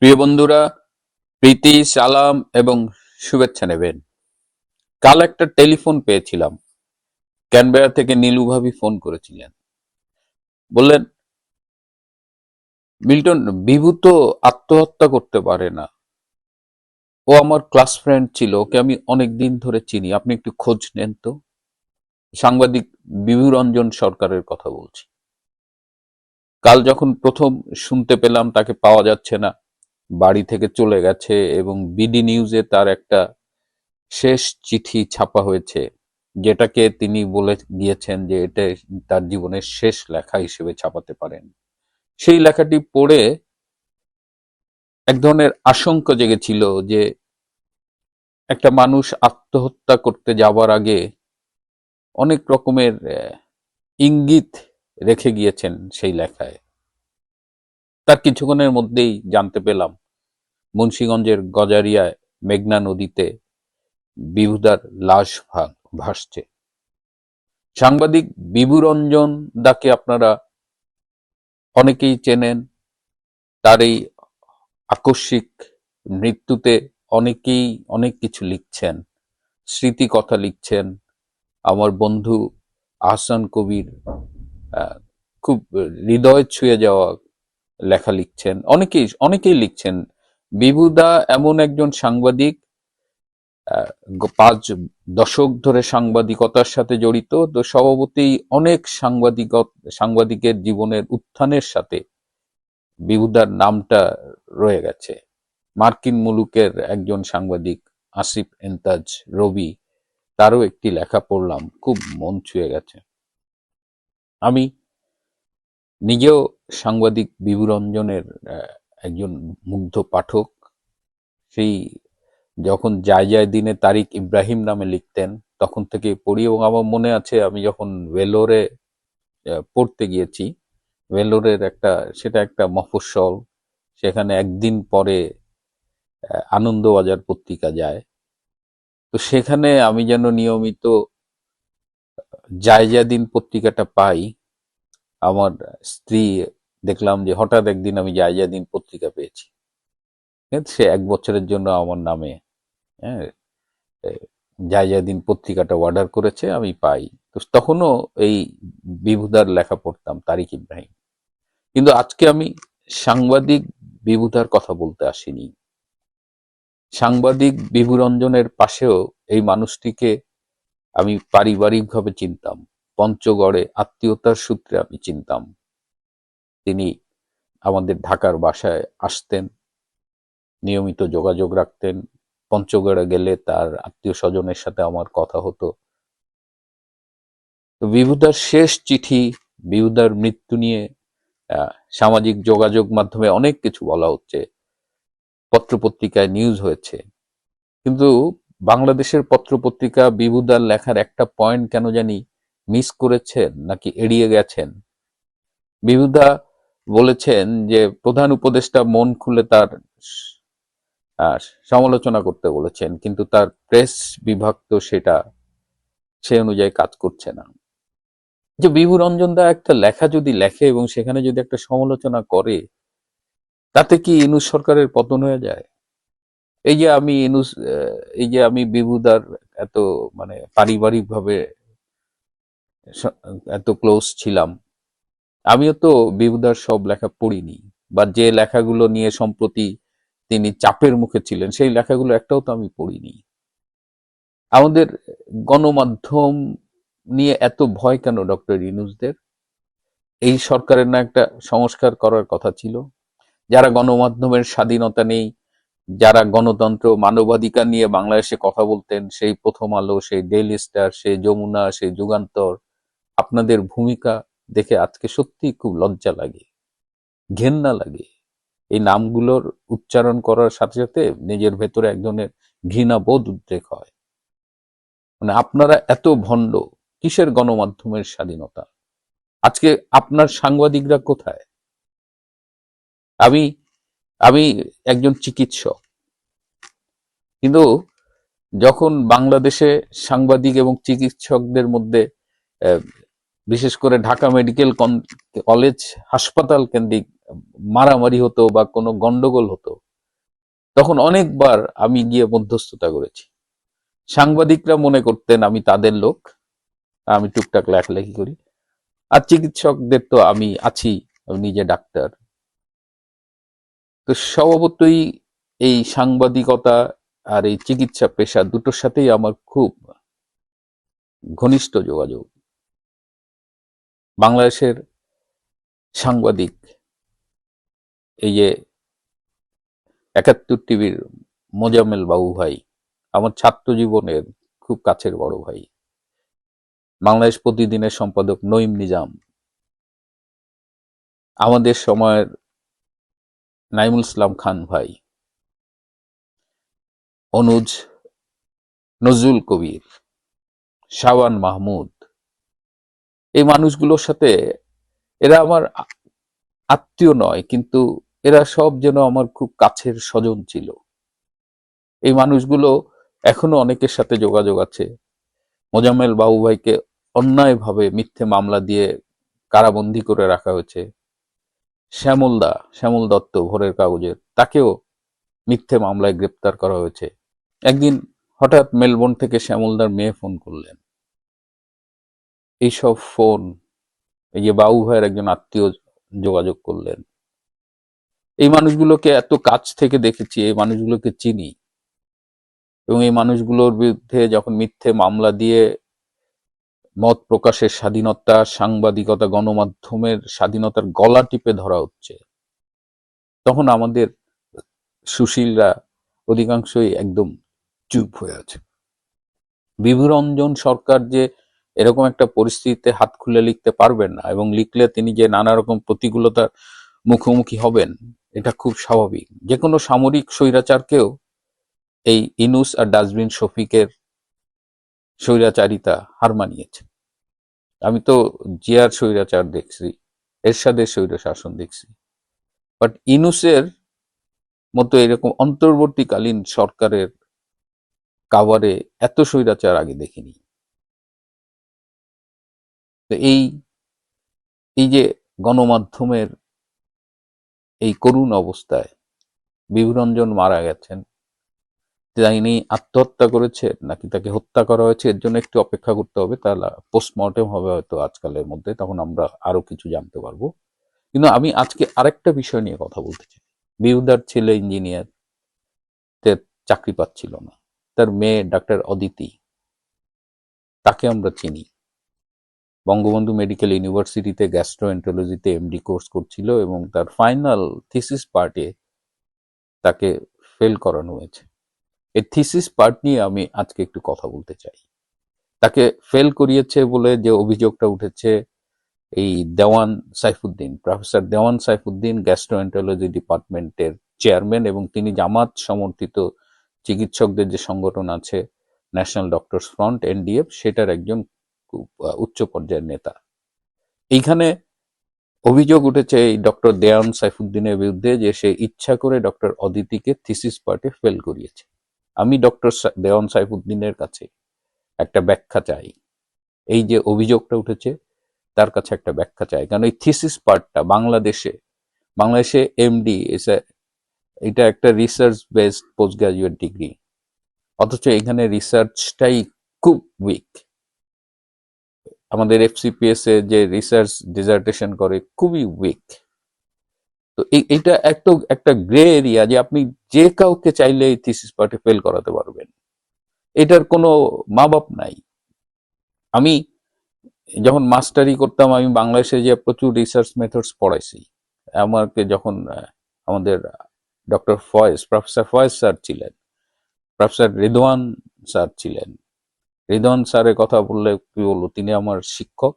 প্রিয় বন্ধুরা, প্রীতি, সালাম এবং শুভেচ্ছা নেবেন। কাল একটা টেলিফোন পেয়েছিলাম। ক্যানবেরা থেকে নীলু ভাবি ফোন করেছিলেন। বললেন, মিল্টন, বিভু তো আত্মহত্যা করতে পারে না। ও আমার ক্লাস ফ্রেন্ড ছিল, ওকে আমি অনেক দিন ধরে চিনি। আপনি একটু খোঁজ নেন তো। সাংবাদিক বিভু রঞ্জন সরকারের কথা বলছি। কাল যখন প্রথম শুনতে পেলাম, তাকে পাওয়া যাচ্ছে না। বাড়ি থেকে চলে গেছে এবং বিডি নিউজে তার একটা শেষ চিঠি ছাপা হয়েছে, যেটাকে তিনি বলে গিয়েছেন যে এটা তার জীবনের শেষ লেখা হিসেবে ছাপাতে পারেন। সেই লেখাটি পড়ে এক ধরনের আশঙ্কা জেগেছিল যে একটা মানুষ আত্মহত্যা করতে যাবার আগে অনেক রকমের ইঙ্গিত রেখে গিয়েছেন সেই লেখায়। তার কিছুক্ষণের মধ্যেই জানতে পেলাম মুন্সীগঞ্জের গজারিয়ায় মেঘনা নদীতে বিভুদার লাশ ভাসছে। সাংবাদিক বিভুরঞ্জন দাকে আপনারা অনেকেই চেনেন, তার এই আকস্মিক মৃত্যুতে অনেকেই অনেক কিছু লিখছেন স্মৃতি কথা লিখছেন। আমার বন্ধু আহসান কবির খুব হৃদয় ছুঁয়ে যাওয়া লেখা লিখছেন, অনেকেই অনেকেই লিখছেন বিভুদা এমন একজন সাংবাদিক পাঁচ দশক ধরে সাংবাদিকতার সাথে জড়িত, তো স্বভাবতই অনেক সাংবাদিক সাংবাদিকের জীবনের উত্থানের সাথে বিভুদার নামটা রয়ে গেছে। মার্কিন মুলুকের একজন সাংবাদিক, আসিফ এন্তাজ রবি, তারও একটি লেখা পড়লাম, খুব মন ছুঁয়ে গেছে। আমি নিজেও সাংবাদিক বিভুরঞ্জনের একজন মুগ্ধ পাঠক, সেই যখন যায় যায় দিনে তারিক ইব্রাহিম নামে লিখতেন, তখন থেকে পড়ি এবং আমার মনে আছে আমি যখন ভেলোরে পড়তে গিয়েছি, ভেলোরের একটা, সেটা একটা মফস্বল, সেখানে একদিন পরে আনন্দবাজার পত্রিকা যায়। তো সেখানে আমি যেন নিয়মিত যায় যা দিন পত্রিকাটা পাই, আমার স্ত্রী দেখলাম যে হঠাৎ একদিন আমি যায় যা দিন পত্রিকা পেয়েছি। কিন্তু সে এক বছরের জন্য আমার নামে হ্যাঁ যায় যা দিন পত্রিকাটা অর্ডার করেছে, আমি পাই। তো তখনও এই বিভুদার লেখা পড়তাম, তারিক ইব্রাহিম। কিন্তু আজকে আমি সাংবাদিক বিভুদার কথা বলতে আসিনি। সাংবাদিক বিভুরঞ্জনের পাশেও এই মানুষটিকে আমি পারিবারিকভাবে চিনতাম। পঞ্চগড়ে আত্মীয়তার সূত্রে আমি চিনতাম। তিনি আমাদের ঢাকার বাসায় আসতেন, নিয়মিত যোগাযোগ রাখতেন। পঞ্চগড়ে গেলে তার আত্মীয় স্বজনের সাথে আমার কথা হতো। বিভুদার শেষ চিঠি, বিভুদার মৃত্যু নিয়ে সামাজিক যোগাযোগ মাধ্যমে অনেক কিছু বলা হচ্ছে। পত্রপত্রিকায় নিউজ হয়েছে। কিন্তু বাংলাদেশের পত্রপত্রিকা বিভুদার লেখার একটা পয়েন্ট কেন জানি মিস করেছেন নাকি এড়িয়ে গেছেন? বিভুদা বলেছেন যে প্রধান উপদেষ্টা মন খুলে তার সমালোচনা করতে বলেছেন, কিন্তু তার প্রেস বিভাগ তো সেটা, সে অনুযায়ী কাজ করছে না। যে বিভু রঞ্জন দা একটা লেখা যদি লেখে এবং সেখানে যদি একটা সমালোচনা করে, তাতে কি ইনুস সরকারের পতন হয়ে যায়? এই যে আমি ইনুস এই যে আমি বিভুদার এত মানে পারিবারিক ভাবে এত ক্লোজ ছিলাম আমিও তো বিভুদার সব লেখা পড়িনি, বা যে লেখাগুলো নিয়ে সম্প্রতি তিনি চাপের মুখে ছিলেন, সেই লেখাগুলো একটাও তো আমি পড়িনি। আমাদের গণমাধ্যম নিয়ে এত ভয় কেন ডক্টর ইনুসদের? এই সরকারের না একটা সংস্কার করার কথা ছিল। যারা গণমাধ্যমের স্বাধীনতা নেই, যারা গণতন্ত্র মানবাধিকার নিয়ে বাংলাদেশে কথা বলতেন, সেই প্রথম আলো, সেই ডেইলি স্টার, সেই যমুনা, সেই যুগান্তর, আপনাদের ভূমিকা দেখে আজকে সত্যি খুব লজ্জা লাগে, ঘেন্না লাগে। এই নামগুলোর উচ্চারণ করার সাথে সাথে নিজের ভেতরে এক ধরনের ঘৃণা বোধ উদ্রেক হয়। মানে আপনারা এত ভণ্ড, কিসের গণমাধ্যমের স্বাধীনতা? আজকে আপনার সাংবাদিকরা কোথায়? আমি আমি একজন চিকিৎসক। কিন্তু যখন বাংলাদেশে সাংবাদিক এবং চিকিৎসকদের মধ্যে বিশেষ করে ঢাকা মেডিকেল কলেজ, হাসপাতাল কেন্দ্রিক মারামারি হতো বা কোনো গন্ডগোল হতো, তখন অনেকবার আমি গিয়ে মধ্যস্থতা করেছি। সাংবাদিকরা মনে করতেন আমি তাদের লোক, আমি টুকটাক লেখালেখি করি, আর চিকিৎসকদের তো আমি আছি নিজে ডাক্তার। তো স্বভাবতই এই সাংবাদিকতা আর এই চিকিৎসা পেশা দুটোর সাথেই আমার খুব ঘনিষ্ঠ যোগাযোগ। বাংলাদেশের সাংবাদিক, এই যে একাত্তর টিভির মোজাম্মেল বাবু ভাই, আমার ছাত্র জীবনের খুব কাছের বড় ভাই। বাংলাদেশ প্রতিদিনের সম্পাদক নঈম নিজাম। আমাদের সময়ের নাইমুল ইসলাম খান ভাই। অনুজ নজরুল কবির। শাওয়ান মাহমুদ। এই মানুষগুলোর সাথে এরা আমার আত্মীয় নয়, কিন্তু এরা সব যেন আমার খুব কাছের স্বজন ছিল। এই মানুষগুলো এখনও অনেকের সাথে যোগাযোগ আছে। মোজাম্মেল বাবু ভাইকে অন্যায়ভাবে মিথ্যে মামলা দিয়ে কারাবন্দি করে রাখা হয়েছে। শ্যামল দা, শ্যামল দত্ত ভোরের কাগজের তাকেও মিথ্যে মামলায় গ্রেপ্তার করা হয়েছে। একদিন হঠাৎ মেলবোর্ন থেকে শ্যামলদার মেয়ে ফোন করলেন। এইসব ফোন, এই যে বাবু ভাইয়ের একজন আত্মীয় যোগাযোগ করলেন। এই মানুষগুলোকে এত কাছ থেকে দেখেছি, এই মানুষগুলোকে চিনি। এবং এই মানুষগুলোর বিরুদ্ধে যখন মিথ্যে মামলা দিয়ে মত প্রকাশের স্বাধীনতা, সাংবাদিকতা, গণমাধ্যমের স্বাধীনতার গলা টিপে ধরা হচ্ছে, তখন আমাদের সুশীলরা অধিকাংশই একদম চুপ হয়ে আছে। বিভুরঞ্জন সরকার যে এরকম একটা পরিস্থিতিতে হাত খুলে লিখতে পারবেন না এবং লিখলে তিনি যে নানা রকম প্রতিকূলতার মুখোমুখি হবেন, এটা খুব স্বাভাবিক। যে কোনো সামরিক স্বৈরাচারকেও এই ইনুস আর ডাস্টবিন শফিকের স্বৈরাচারিতা হার মানিয়েছে। আমি তো জিয়ার স্বৈরাচার দেখছি, এরশাদের স্বৈর শাসন দেখছি। বাট ইনুসের মতো এরকম অন্তর্বর্তীকালীন সরকারের কাভারে এত স্বৈরাচার আগে দেখিনি। তো এই এই যে গণমাধ্যমের এই করুণ অবস্থায় বিভুরঞ্জন মারা গেছেন তিনি আত্মহত্যা করেছে নাকি তাকে হত্যা করা হয়েছে, এর জন্য একটু অপেক্ষা করতে হবে। তাহলে পোস্টমর্টেম হবে হয়তো আজকালের মধ্যে, তখন আমরা আরও কিছু জানতে পারব। কিন্তু আমি আজকে আরেকটা বিষয় নিয়ে কথা বলতে চাই। বিহুদার ছেলে ইঞ্জিনিয়ার তে চাকরি পাচ্ছিল না। তার মেয়ে ডাক্তার অদিতি, তাকে আমরা চিনি। বঙ্গবন্ধু মেডিকেল ইউনিভার্সিটিতে গ্যাস্ট্রোএন্টোলজিতে এমডি কোর্স করছিল এবং তার ফাইনাল থিসিস পার্টে তাকে ফেল করানো হয়েছে। এই থিসিস পার্ট নিয়ে আমি আজকে একটু কথা বলতে চাই। তাকে ফেল করিয়েছে বলে যে অভিযোগটা উঠেছে, এই দেওয়ান সাইফুদ্দিন, প্রফেসর দেওয়ান সাইফুদ্দিন গ্যাস্ট্রোএন্টোলজি ডিপার্টমেন্টের চেয়ারম্যান এবং তিনি জামাত সমর্থিত চিকিৎসকদের যে সংগঠন আছে, ন্যাশনাল ডক্টরস ফ্রন্ট এনডিএফ সেটার একজন উচ্চ পর্যায়ের নেতা। এইখানে অভিযোগ উঠেছে এই ডক্টর দেওয়ান সাইফুদ্দিনের বিরুদ্ধে যে সে ইচ্ছা করে ডক্টর অদিতিকে থিসিস পার্টে ফেল করিয়েছে। আমি ডক্টর দেওয়ান সাইফুদ্দিনের কাছে একটা ব্যাখ্যা চাই। এই যে অভিযোগটা উঠেছে, তার কাছে একটা ব্যাখ্যা চাই। কারণ এই থিসিস পার্টটা বাংলাদেশে বাংলাদেশে এমডি এটা একটা research based post graduate degree অথচ এখানে রিসার্চটাই খুব উইক আমাদের এফসিপিএস এ যে রিসার্চ ডিজার্টেশন করে, খুবই উইক তো এই- এটা একটা একটা গ্রে এরিয়া যে আপনি যে কাউকে চাইলে এই থিসিস পার্টে ফেল করাতে পারবেন। এটার কোনো মা বাপ নাই। আমি যখন মাস্টারি করতাম, আমি বাংলাদেশে যে প্রচুর রিসার্চ মেথডস পড়াইছি, আমাকে যখন আমাদের doctor Faiz professor Faiz sir ছিলেন প্রফেসর রিদওয়ান স্যার ছিলেন রিদওয়ান স্যারের কথা বললে কি বলব? তিনি আমার শিক্ষক,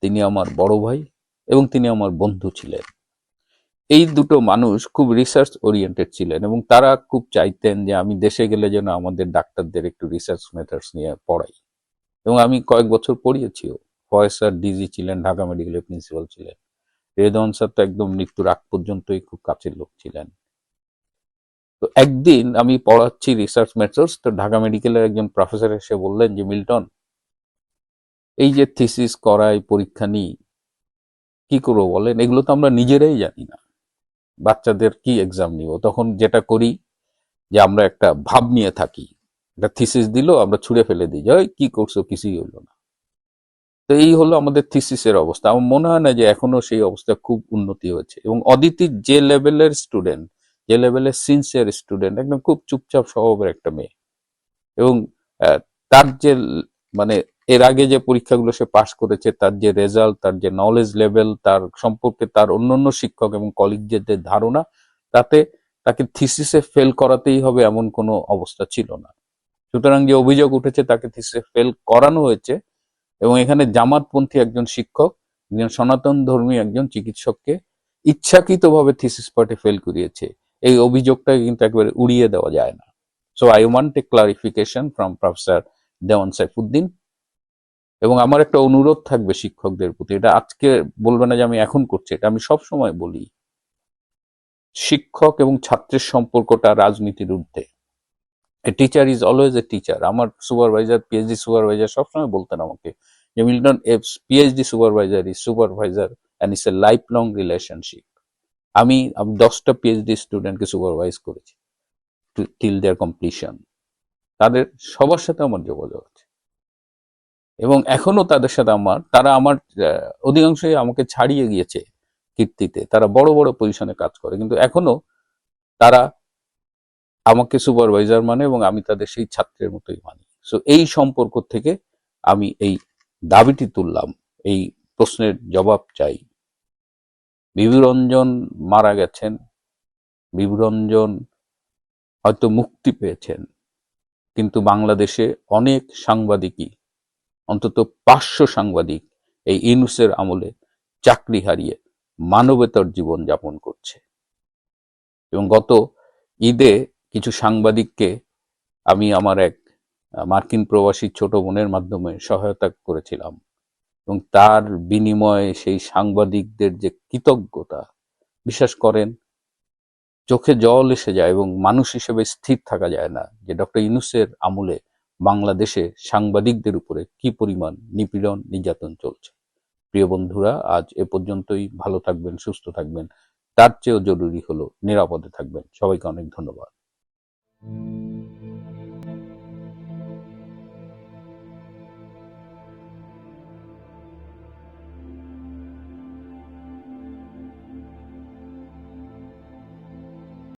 তিনি আমার বড় ভাই এবং তিনি আমার বন্ধু ছিলেন। এই দুটো মানুষ খুব রিসার্চ ওরিয়েন্টেড ছিলেন এবং তারা খুব চাইতেন যে আমি দেশে গেলে যেন আমাদের ডাক্তারদের একটু রিসার্চ মেথডস নিয়ে পড়াই। এবং আমি কয়েক বছর পড়িয়েছিও। ফয়েজ স্যার ডিজি ছিলেন, ঢাকা মেডিকেলের প্রিন্সিপাল ছিলেন। রেদন স্যার তো একদম মৃত্যুর আগ পর্যন্তই খুব কাছের লোক ছিলেন। তো একদিন আমি পড়াচ্ছি রিসার্চ মেথডস তো ঢাকা মেডিকেলের একজন প্রফেসর এসে বললেন যে মিল্টন এই যে থিসিস করাই পরীক্ষা নিই কি করব বলেন? এগুলো তো আমরা নিজেরাই জানি না। বাচ্চাদের কি এক্সাম নিব? তখন যেটা করি যে আমরা একটা ভাব নিয়ে থাকি। একটা থিসিস দিল আমরা ছুঁড়ে ফেলে দিই যে "ওই, কি করছ? কিছুই হলো না। তো এই হলো আমাদের থিসিসের অবস্থা। আমার মনে হয় না যে এখনও সেই অবস্থা খুব উন্নতি হয়েছে। এবং অদিতি যে লেভেলের স্টুডেন্ট যে লেভেলের সিনসিয়ার স্টুডেন্ট একদম খুব চুপচাপ স্বভাবের একটা মেয়ে। এবং তার যে মানে এর আগে যে পরীক্ষাগুলো সে পাশ করেছে, তার যে রেজাল্ট তার যে নলেজ লেভেল তার সম্পর্কে তার অন্যান্য শিক্ষক এবং কলিগদের যে ধারণা, তাতে তাকে থিসিসে ফেল করাতেই হবে এমন কোনো অবস্থা ছিল না। সুতরাং যে অভিযোগ উঠেছে, তাকে থিসিসে ফেল করানো হয়েছে এবং এখানে জামাতপন্থী একজন শিক্ষক, একজন সনাতন ধর্মী একজন চিকিৎসককে ইচ্ছাকৃতভাবে থিসিস পার্টে ফেল করিয়েছে। এই অভিযোগটাকে কিন্তু একবারে উড়িয়ে দেওয়া যায় না। So I want a clarification from professor Dewan Saifuddin এবং আমার একটা অনুরোধ থাকবে শিক্ষকদের প্রতি। এটা আজকে বলবে না যে আমি এখন করছি, এটা আমি সব সময় বলি। শিক্ষক এবং ছাত্রের সম্পর্কটা রাজনীতির ঊর্ধ্বে। A teacher is always a teacher আমার সুপারভাইজার পিএইচডি সুপারভাইজার সবসময় বলতেন আমাকে যে, Milton PhD supervisor is supervisor and it's a life long relationship আমি দশটা পিএইচডি স্টুডেন্টকে সুপারভাইজ করেছি টিল দেয়ার কমপ্লিশন তাদের সবার সাথে আমার যোগাযোগ আছে। এবং এখনও তাদের সাথে আমার, তারা আমার অধিকাংশই আমাকে ছাড়িয়ে গিয়েছে কীর্তিতে। তারা বড় বড় পজিশনে কাজ করে। কিন্তু এখনও তারা আমাকে সুপারভাইজার মানে এবং আমি তাদের সেই ছাত্রের মতোই মানি। সো এই সম্পর্ক থেকে আমি এই দাবিটি তুললাম, এই প্রশ্নের জবাব চাই। বিভুরঞ্জন মারা গেছেন। বিভুরঞ্জন হয়তো মুক্তি পেয়েছেন, কিন্তু বাংলাদেশে অনেক সাংবাদিকই, অন্তত পাঁচশো সাংবাদিক এই ইনুসের আমলে চাকরি হারিয়ে মানবেতর জীবন যাপন করছে। এবং গত ঈদে কিছু সাংবাদিককে আমি আমার এক মার্কিন প্রবাসী ছোট বোনের মাধ্যমে সহায়তা করেছিলাম। এবং তার বিনিময়ে সেই সাংবাদিকদের যে কৃতজ্ঞতা, বিশ্বাস করেন, চোখে জল এসে যায় এবং মানুষ হিসেবে স্থির থাকা যায় না যে ডক্টর ইনুসের আমলে বাংলাদেশে সাংবাদিকদের উপরে কি পরিমাণ নিপীড়ন, নির্যাতন চলছে। প্রিয় বন্ধুরা, আজ এ পর্যন্তই। ভালো থাকবেন, সুস্থ থাকবেন। তার চেয়েও জরুরি হলো নিরাপদে থাকবেন। সবাইকে অনেক ধন্যবাদ।